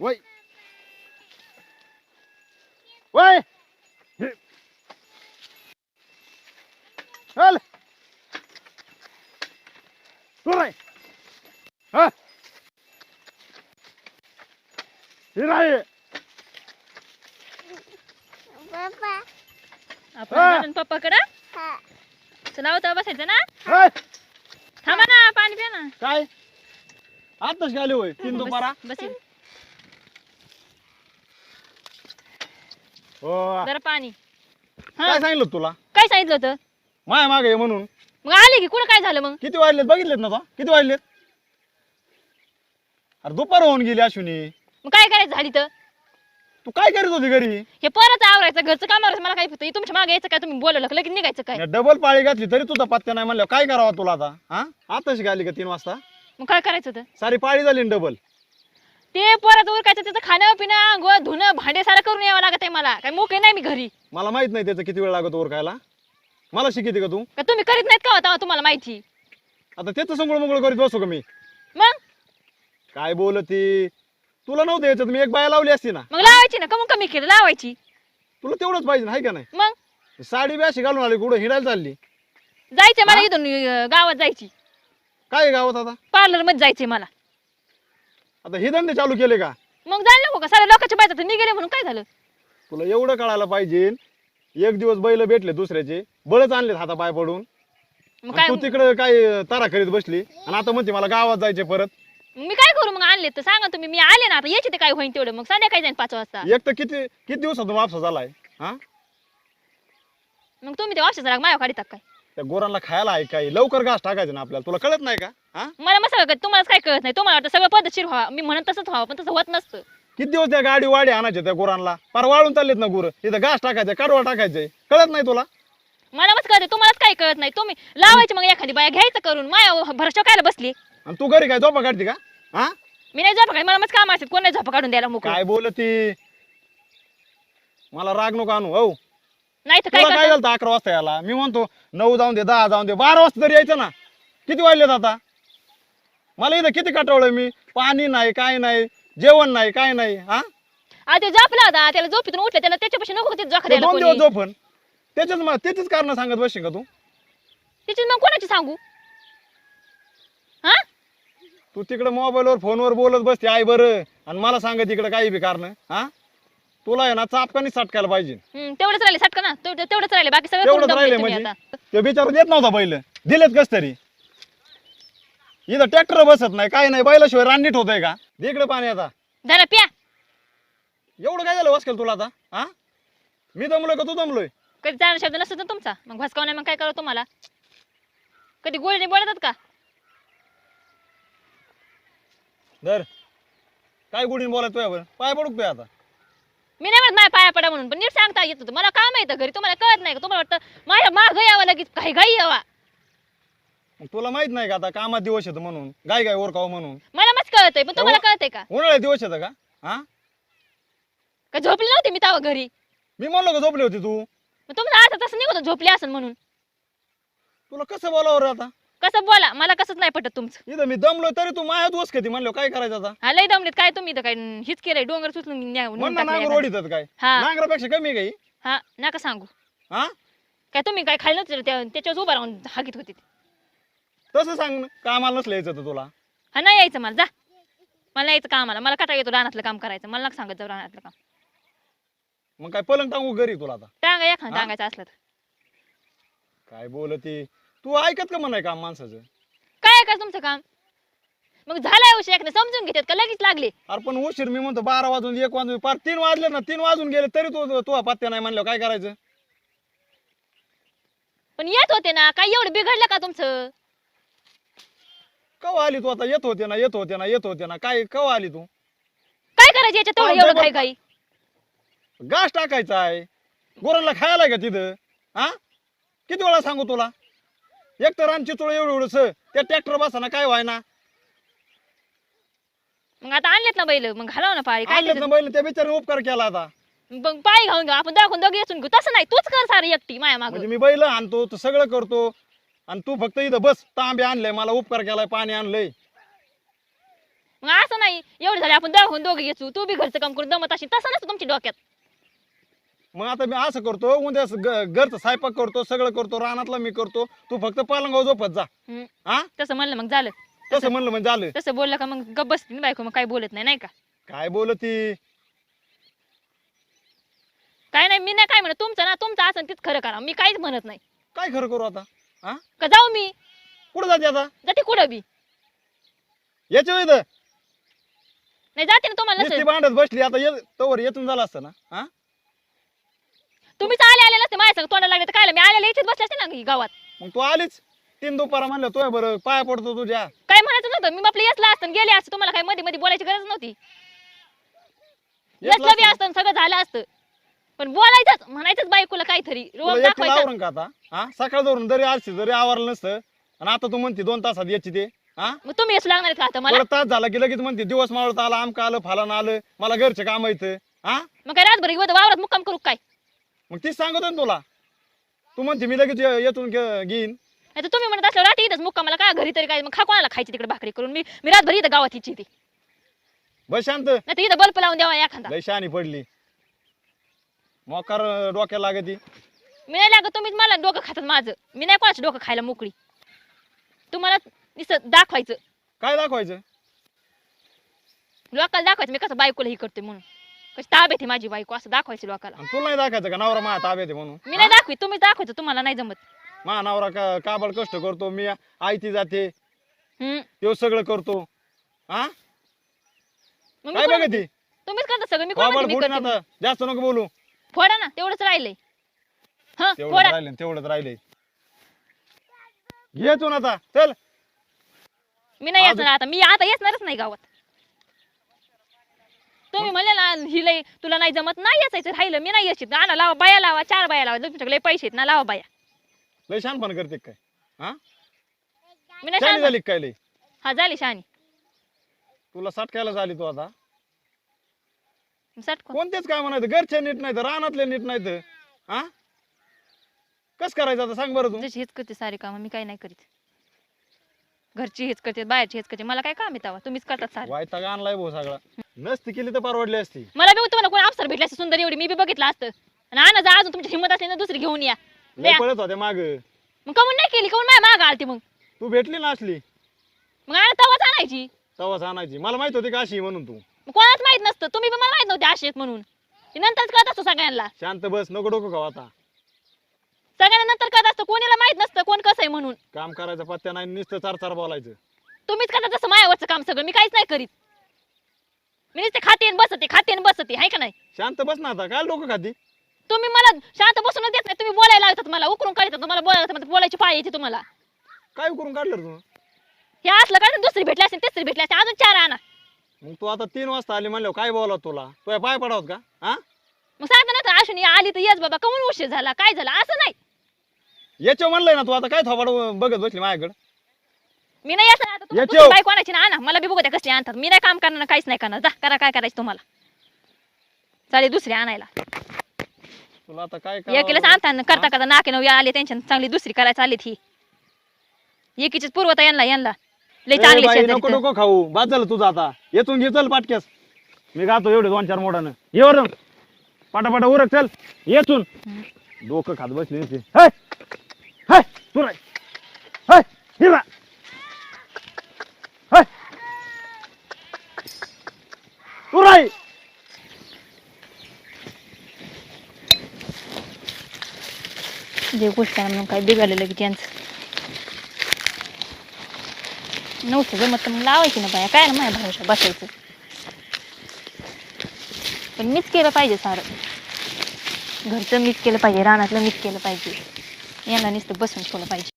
वय. वय. चल. तू रे हा. हे राय पप्पा आपण हा. जाऊन पप्पाकडं? हा. चला होतं बसायचं ना. थांबा ना पाणी प्या ना. काय? आताच गेले होय तीन दुपारा. बस बस हो जरा पाणी. काय सांगितलं तुला? काय सांगितलं होतं? माया मागे म्हणून. मग आले की कुठं काय झालं मग? किती वाजलेत? बघितलेत ना तो. किती वाजलेत? अरे दुपार होऊन गेली अश्विनी. मग काय करायचं झाली तर? तू काय करीत होती घरी? हे परत आवरायचं घरचं काम आवरायचं मला काय फक्त तुमच्या मागे यायचं काय? तुम्ही बोलवलं लगेच निघायचं काय? डबल पाळी घातली तरी तुझा पत्त्या नाही म्हणलं काय करावं तुला आता? हा? आताच आली का तीन वाजता? मग काय करायचं होतं? सारी पाळी झाली डबल ते परत उरकायचं त्याचं खाणं पिणं आंघोळ धुणं भांडे सारं करून यावं लागत आहे मला. काय मोके नाही मी घरी. मला माहीत नाही त्याचं किती वेळ लागतो ओरखायला मला शिकिते का तू? का तुम्ही करीत नाहीत का होता तुम्हाला माहिती? आता त्याचं संगळ मंगळ करीत बसू का मी? मग? काय बोलती? तुला नव्हतं याच्यात मी एक बाया लावली असती ना. मग लावायची ना कमी कमी केलं लावायची. तुला तेवढंच पाहिजे हाय का नाही? मग? साडी बी अशी घालून आली कुठं हिडायला चालली. जायचंय मला? इथून अं, गावात जायची. काय आहे गावात आता? पार्लरमध्ये जायचंय मला. आता हे धंदे चालू केले का? मग जायला नको का? साऱ्या लोकांच्या बायचा निघेले म्हणून काय झालं? तुला एवढं कळायला पाहिजे. एक दिवस बैल भेटले दुसऱ्याचे. बळच आणलेत हातापाय पडून. मग आणि काय तू तिकडे काय तारा करीत बसली? आणि आता म्हणते मला गावात जायचे परत. मी काय करू मग? आणले तर सांगा तुम्ही. मी आले ना आता यायचे ते काय होईन तेवढं. मग संध्याकाळी जाईन पाच वाजता. एक तर किती किती दिवसातून वापसा झालाय हा? मग तुम्ही ते वापसा राग माझ्या काढतात काय त्या गोरांना खायला आहे काही. लवकर घास टाकायचं ना आपल्याला. तुला कळत नाही का? हा? मला मग सगळं तुम्हालाच काय कळत नाही. तुम्हाला वाटतं सगळं पद्धतशीर व्हावं. मी म्हणत तसंच व्हावं पण तसं होत नसतं. किती दिवस त्या गाडी वाडी आणायच्या त्या गुरांना? पार वाळून चाललेत ना गुरं. इथं घास टाकायचं कडवा टाकायचंय कळत नाही तुला? मला मग कळते. तुम्हालाच काय कळत नाही. तुम्ही लावायची मग एखादी बाया घ्यायचं करून. माया भरशा कायला बसली. आणि तू घरी काय झोपा काढते का? हा? मी नाही झोपा काढ मला मग काम असतात. कोण नाही झोपा काढून द्यायला मोकळं काय बोलती? मला राग नको आणू हो. नाही तर काय तुला काय करता? झालं अकरा वाजता याला मी म्हणतो नऊ जाऊन दे दहा जाऊन दे. बारा वाजता तरी यायचं ना. किती वाजलेत आता? मला इथं किती कटवलंय मी? पाणी नाही काय नाही जेवण नाही काय नाही हा? आ ते झोपला होता त्याला झोपीतून उठलं. त्याला त्याच्यापाशी नको ते जोखा ते द्यायला दोन दिवस कोणी. झोपण त्याच्याच मला त्याचीच कारण सांगत बसशील का तू? तिची मग कोणाची सांगू? हा? तू तिकडे मोबाईलवर फोनवर बोलत बसते आई बरं. आणि मला सांगत इकडे काही बी कारण हा? तुला आहे ना चापकानी सटकायला पाहिजे. हम्म, तेवढंच राहिले सटका ना. तेवढं- तेवढंच राहिले बाकी सगळं तेवढंच राहिले तुम्ही म्हणजे. आता. ते बिचारा देत नव्हता बैल दिलेत कस तरी. इथं ट्रॅक्टर बसत नाही काय नाही बैलाशिवाय राननीट होतंय का? दे इकडे पाणी आता. जरा प्या. एवढं काय झालं वाचकेल तुला आता? हा? मी दमलोय का तू दमलोय? कधी जाणार शब्द नसतो ना तुमचा. मग भसकाव नाही मग काय करू तुम्हाला? कधी गोळीने बोलतात का? धर. काय गुढीन बोलाय तुझ्यावर? पाय पडूक तुया आता मी नाही म्हणत माझ्या पाया पडा म्हणून पण नीट सांगता येत होतं मला काम येतं घरी? तुम्हाला कळत नाही का? तुम्हाला वाटतं माझ्या माग यावं लगेच? काही घाई यावा. मग तुला माहीत नाही का आता कामात दिवस येतं म्हणून? गाय गाय ओरकाव म्हणून? मला मस्त कळतंय पण तुम्हाला कळतंय का? उन्हाळ्यात दिवस येतं का? हा? का झोपली नव्हती मी तेव्हा घरी? मी म्हणलो का झोपली होती तू? मग तुमचं असं तसं निघत झोपली असेल म्हणून. तुला कसं बोलावं रे आता? कसं बोला मला कसंच नाही पटत तुमचं. इथं मी दमलोय तरी तू मायात वस कधी म्हणलो काय करायचं आता? हा लय दमलेत काय तुम्ही इथं काय हिच केलंय डोंगर सुचलून न्या- नेऊन म्हणणं टाकलंय नांगर एखादं. ओढीतात काय? हा. नांगरापेक्षा कमी काही हा? नका सांगू. हा? काय तुम्ही काय नव्हतं त्या- त्याच्यावर उभा राहून हाकीत होती तसं सांग ना कामाला नसलं यायचं तर तुला. हा नाही यायचं मला जा. मला यायचं कामाला मला कटा येतो रानातलं काम करायचं मला नका सांगत जाऊ रानातलं काम. मग काय पलंग टांगू घरी तुला आता? टांगा एखादं हा? टांगायचं असलं तर. काय बोलती? तू ऐकत का म्हणाय काम माणसाचं? काय काय तुमचं काम? मग झालंय उशीर एखादं समजून घेतात का? लगेच लागले. अरे पण उशीर मी म्हणतो बारा वाजून एक वाजून पार तीन वाजले ना तीन वाजून गेले तरी तू तू पत्त्या नाही म्हणलं काय करायचं? पण येत होते ना काय एवढं बिघडलं का तुमचं? कवा आली तू आता? येत होते ना येत होते ना येत होते ना. काय कवा आली तू? काय करायचं याच्यात? तेवढं एवढं काय काही घास टाकायचा आहे. गोरांना खायला का तिथं. हा? किती वेळा सांगू तुला? एक तर आमची तुला एवढं एवढंच त्या ट्रॅक्टर बसाना काय व्हायना? मग आता आणलेत ना बैल मग घालाव ना पाळी काय आणलेत ना त्याच्यात? बैल त्या बिचाराने उपकार केला आता. मग पाळी घालून घेऊ आपण दाखवून दोघे येसून घेऊ. तसं नाही तूच कर सारं एकटी माया माग. म्हणजे मी बैल आणतो तू सगळं करतो आणि तू फक्त इथं बस तांबे आणलंय मला उपकार केलाय पाणी आणलंय. मग असं नाही एवढं झाले आपण दळून दोघे घेतो. तू बी घरचं काम करून दमत अशी तसं नसतं तुमच्या डोक्यात. मग आता मी असं करतो उद्या ग- घरचं स्वयंपाक करतो सगळं करतो रानातलं मी करतो तू फक्त पालंगाव झोपत जा. हम्म. हा तसं म्हणलं मग झालं. तसं म्हणलं म्हणजे झालं. तसं बोललं का मग गप बसते ना बायको मग काही बोलत नाही नाही का? काय बोलती? काय नाही मी नाही काय म्हणत तुमचं ना तुमचं असं तीच खरं करा. मी काहीच म्हणत नाही. काय खरं करू आता? हा का जाऊ मी? कुठं जाते आता? जाते कुठं बी? याच्या इथं. नाही जाते ना तुम्हाला नुसती भांडत बसली आता ये तवर येतून झालं असतं ना? हा तुम्हीच आले आले नसते माझ्या संग तोंडाला लागले तर काय मी आलेले इथेच बसले असते ना ही गावात. मग तू आलीच. तीन दुपारा म्हणलं तोय बरं. पाया पडतो तुझ्या. काय म्हणायचं नव्हतं. मी आपलं येसला असतं गेले असतं. तुम्हाला काय मध्ये मध्ये बोलायची गरज नव्हती. येसला बी असतं. सगळं झालं असतं. पण बोलायचंच म्हणायचंच बायकोला काहीतरी. तुला रोज एकटीला दाखवायचं. आवरण का आता? हा? सकाळ धरून जरी आलशी जरी आवरलं नसतं आणि आता तू म्हणते दोन तासात याची ते. हा? मग तुम्ही येसू लागणार आहेत का आता मला? तास झाला की लगेच म्हणते दिवस मावळत आला आमका आलं फालन आलं मला घरचे काम येतं हा? मग काय रातभर वावरात मुक्काम करू काय? मग तीच सांगतो ना तुला. तू म्हणते मी लगेच ये- येतून घे- घेईन. नाही तर तुम्ही म्हणत असल्यावर रात्री इथंच मुक्कामाला काय घरी तरी काय मग खा कोणाला खायची तिकडे भाकरी करून? मी मी रातभर इथं गावात हिची ती. बस शांत. नाही तर इथं बल्ब लावून द्यावा एखादा. लय शहाणी पडली. मोकार डोक्याला लागती. मी नाही लागत तुम्हीच मला डोकं खातात माझं. मी नाही कोणाचं डोकं खायला मोकळी. तुम्हाला नुसतं दाखवायचं. काय दाखवायचं? लोकाला दाखवायचं मी कसं बायकोला ही करते म्हणून. कशी ताब येते माझी बायको असं दाखवायचं लोकाला आणि तुला नाही दाखवायचं का? नवरा माझ्या ताब्यात आहे म्हणून. मी नाही दाखवी तुम्ही दाखवायचं तुम्हाला नाही जमत. माझा नवरा का काबड कष्ट करतो मी आयती जाते. हम्म. तो सगळं करतो. हा? मग मी काय तुम्हीच करता सगळं मी कोण काबड म्हणते मी फोडून करते. आता जास्त नको बोलू. म्हणून? फोडा ना तेवढंच राहिलंय. हा तेवढंच फोडा. राहिले तेवढंच राहिले घेतो ना आता चल. मी नाही येणार आता मी आता येणारच नाही गावात. तुम्ही म्हणले ना ही लय तुला नाही जमत नाही यायचं राहिलं मी नाही यायची आणा लावा बाया लावा चार बाया लावा. तुमच्याकडे पैसे आहेत ना लावा बाया. लय शहाणपण करते काय? हा? मी नाही. झाली काय लय हा झाली शानी तुला सटकायला झाली तू आता. सटको. कोणतेच काय म्हणायचं घरचे नीट नाही तर रानातले नीट नाही तर हा? कस करायचं आता? सांग बरं तू. जशी हेच करते सारे काम मी काही नाही करीत. घरची हेच करते बाहेरची हेच करते. मला काय काम येतं तुम्हीच करतात सारे. वायता आणलाय भाऊ सगळा. नसती केली तर परवडली असती. मला बी तुम्हाला कोण अवसर भेटला असं सुंदर एवढी मी बी बघितलं असतं. आणि आणा जा अजून तुमची हिंमत असली ना दुसरी घेऊन या. लय द्या. पळत होते माग. मग कमून नाही केली कमून माझ्या माग आलती मग. तू भेटली ना असली. मग आणा तवाच आणायची. तवाच आणायची. मला माहीत होती का अशी आहे म्हणून तू. मग कोणाच माहीत नसतं. तुम्ही पण मला माहीत नव्हते असे आहेत म्हणून. ते नंतरच कळत असतं सगळ्यांना. शांत बस नको डोकं खाऊ आता. सगळ्यांना नंतर कळत असतं कोणाला माहीत नसतं कोण कसं आहे म्हणून. काम करायचं पत्त्या नाही नुसतं चार चार बोलायचं. तुम्हीच करता तसं मायावरचं काम सगळं मी काहीच नाही करीत. मी नुसते खाते आणि बसते खाते आणि बसते हाय का नाही? शांत बस ना आता काय डोकं खाती? तुम्ही मला शांत बसून देत नाही तुम्ही बोलायला लागतात मला उकरून काढतात मला बोलायला लागतात, बोलायची पाळी येते तुम्हाला. काय करून काढलं रे तू? हे असलं का दुसरी भेटली असते तिसरी भेटली असते अजून चार आणा. मग तू आता तीन वाजता आली म्हणल्यावर काय बोलावं तुला? तुझ्या पाय पडावत का? हा? मग सांगता ना तर अश्विनी आली तर येस बाबा कमून उशीर झाला काय झालं असं नाही. याच्या म्हणलंय ना तू आता काय थोबाड बघत बसली माझ्याकडे? मी नाही येत आता दुसरी बाई कोणाची ना आणा. मला बी बघू द्या कसली आणतात. मी नाही काम करणार काहीच नाही करणार. जा करा काय करायचं तुम्हाला. चालेल दुसरी आणायला. तुला आता काय एकीला करावं? सांगता करता करता नाके नऊ आले त्यांच्या चांगली दुसरी करायला आली ही. एकीचीच पूर्वता यांना यांना. लय चांगली शेजारी नको तर. नको खाऊ. बाद झालं तुझं आता. येतून घे चल पाटक्यास. मी गातो एवढे दोन चार मोठानं ये वर पाटापाटा उरक चल. येतून. डोकं खात बसली नुसती. तू तू जे गोष्ट म्हणून काय बिघडलेलं की त्यांचं नव्हतं जमत तर मग लावायची ना बाया. काय ना माझ्या भरोशा बसायचं. पण मीच केलं पाहिजे सारं. घरचं मीच केलं पाहिजे रानातलं मीच केलं पाहिजे. यांना नुसतं बसून ठेवलं पाहिजे.